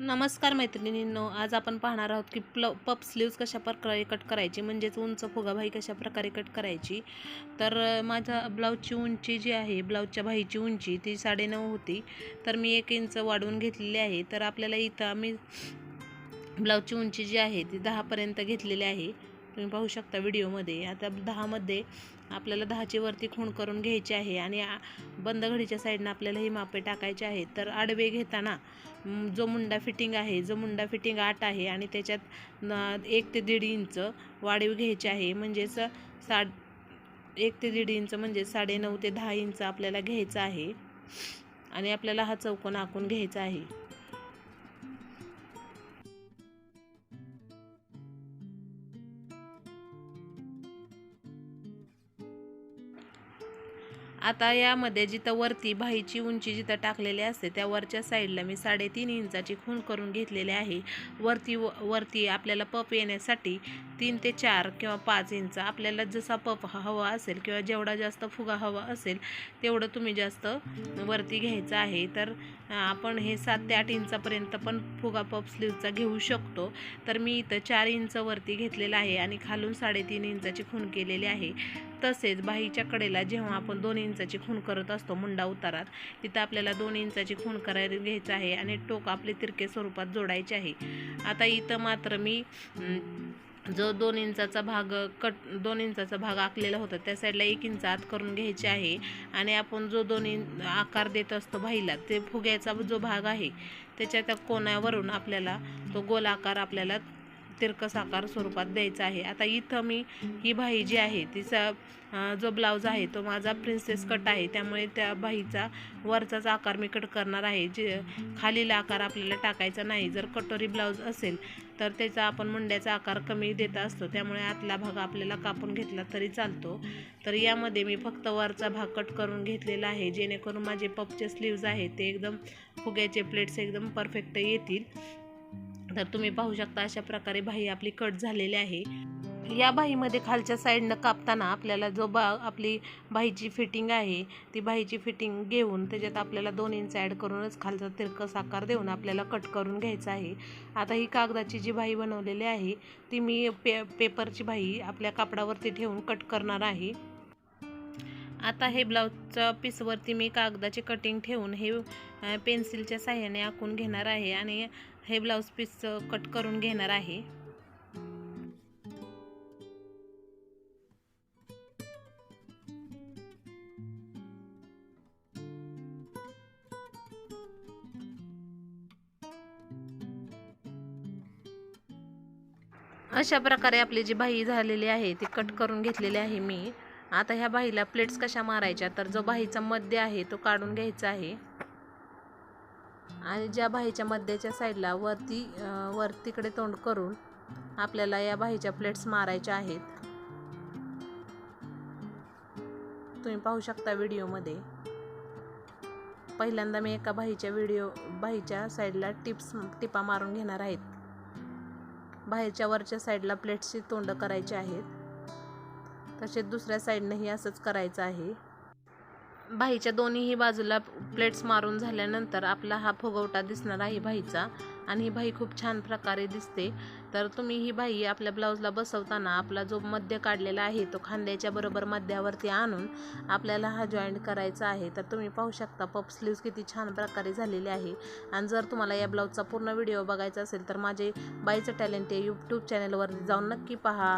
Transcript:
नमस्कार मैत्रिणींनो आज आपण पाहणार आहोत की प्ल पप स्लीव्ज कशा प्रकारे कट करायची म्हणजेच उंच फुगाभाई कशा प्रकारे कट करायची. तर माझ्या ब्लाऊजची उंची जी आहे ब्लाऊजच्या भाईची उंची ती साडेनऊ होती. तर मी एक इंच वाढवून घेतलेली आहे. तर आपल्याला इथं आम्ही ब्लाऊजची उंची जी आहे ती दहापर्यंत घेतलेली आहे. तुम्ही पाहू शकता व्हिडिओमध्ये. आता दहामध्ये आपल्याला दहाची वरती खूण करून घ्यायची आहे आणि बंद घडीच्या साईडनं आपल्याला ही मापे टाकायचे आहेत. तर आडवे घेताना जो मुंडा फिटिंग आहे जो मुंडा फिटिंग आठ आहे आणि त्याच्यात एक ते दीड इंच वाढीव घ्यायची आहे. म्हणजेच सा एक ते दीड इंच म्हणजे साडेनऊ ते दहा इंच आपल्याला घ्यायचं आहे. आणि आपल्याला हा चौकोन आखून घ्यायचा आहे. आता यामध्ये जिथं वरती भाईची उंची जिथं टाकलेली असते त्या वरच्या साईडला मी साडेतीन इंचाची खूण करून घेतलेली आहे. वरती व वरती आपल्याला पप येण्यासाठी तीन ते चार किंवा पाच इंच आपल्याला जसा पप हवा असेल किंवा जेवढा जास्त फुगा हवा असेल तेवढं तुम्ही जास्त वरती घ्यायचं आहे. तर आपण हे सात ते आठ इंचापर्यंत पण फुगा पप स्लीवचा घेऊ शकतो. तर मी इथं चार इंच वरती घेतलेला आहे आणि खालून साडेतीन इंचाची खूण केलेली आहे. तसेच बाहीच्या कडेला जेव्हा आपण दोन इंच इंचाची खूण करत असतो मुंडा उतारात. तिथं आपल्याला दोन इंचाची खूण करायला घ्यायचं आहे आणि टोक आपले तिरके स्वरूपात जोडायचे आहे. आता इथं मात्र मी जो दोन इंचाचा भाग कट दोन इंचाचा भाग आखलेला होता त्या साईडला एक इंच आत करून घ्यायचे आहे. आणि आपण जो दोन इंच आकार देत असतो भाईला ते फुग्याचा जो भाग आहे त्याच्या त्या कोणावरून आपल्याला तो गोल आकार आपल्याला तिरकस आकार स्वरूपात द्यायचा आहे. आता इथं मी ही भाई जी आहे तिचा जो ब्लाऊज आहे तो माझा प्रिन्सेस कट आहे. त्यामुळे त्या भाईचा वरचाच आकार मी कट करणार आहे. जे खालील आकार आपल्याला टाकायचा नाही. जर कटोरी ब्लाऊज असेल तर त्याचा आपण मुंड्याचा आकार कमी देत असतो. त्यामुळे आतला भाग आपल्याला कापून घेतला तरी चालतो. तर यामध्ये मी फक्त वरचा भाग कट करून घेतलेला आहे. जेणेकरून माझे पपचे स्लीव्ज आहेत ते एकदम फुग्याचे प्लेट्स एकदम परफेक्ट येतील. तर तुम्ही पाहू शकता अशा प्रकारे बाही आपली कट झालेली आहे. या बाहीमध्ये खालच्या साईडनं कापताना आपल्याला जो बा आपली बाहीची फिटिंग आहे ती बाहीची फिटिंग घेऊन त्याच्यात आपल्याला दोन इंच ॲड करूनच खालचा तिरकस आकार देऊन आपल्याला कट करून घ्यायचा आहे. आता ही कागदाची जी बाही बनवलेली आहे ती मी पे पेपरची बाही आपल्या कापडावरती ठेवून कट करणार आहे. आता हे ब्लाऊजच्या पीसवरती मी कागदाचे कटिंग ठेवून हे पेन्सिलच्या साह्याने आखून घेणार आहे आणि हे ब्लाऊज पीस कट करून घेणार आहे. अशा प्रकारे आपली जी भाई झालेली आहे ती कट करून घेतलेली आहे मी. आता ह्या बाहीला प्लेट्स कशा मारायच्या? तर जो बाहीचा मध्य आहे तो काढून घ्यायचा आहे. आणि ज्या बाहीच्या मध्याच्या साईडला वरती वरतीकडे वर तिकडे तोंड करून आपल्याला या बाहीच्या प्लेट्स मारायच्या आहेत. तुम्ही पाहू शकता व्हिडिओमध्ये. पहिल्यांदा मी एका बाहीच्या व्हिडिओ बाहीच्या साईडला टिप्स टिपा मारून घेणार आहेत. बाहेरच्या वरच्या साईडला प्लेट्सची तोंड करायची आहेत. तसेच दुसऱ्या साईडनंही असंच करायचं आहे. भाईच्या दोन्हीही बाजूला प्लेट्स मारून झाल्यानंतर आपला हा फुगवटा दिसणार आहे भाईचा. आणि ही भाई खूप छान प्रकारे दिसते. तर तुम्ही ही बाई आपल्या ब्लाऊजला बसवताना आपला जो मध्य काढलेला आहे तो खांद्याच्या बरोबर मध्यावरती आणून आपल्याला हा जॉईंट करायचा आहे. तर तुम्ही पाहू शकता पप स्लीव्ज किती छान प्रकारे झालेले आहे. आणि जर तुम्हाला या ब्लाऊजचा पूर्ण व्हिडिओ बघायचा असेल तर माझे बाईचं टॅलेंट आहे यूट्यूब चॅनलवर जाऊन नक्की पहा.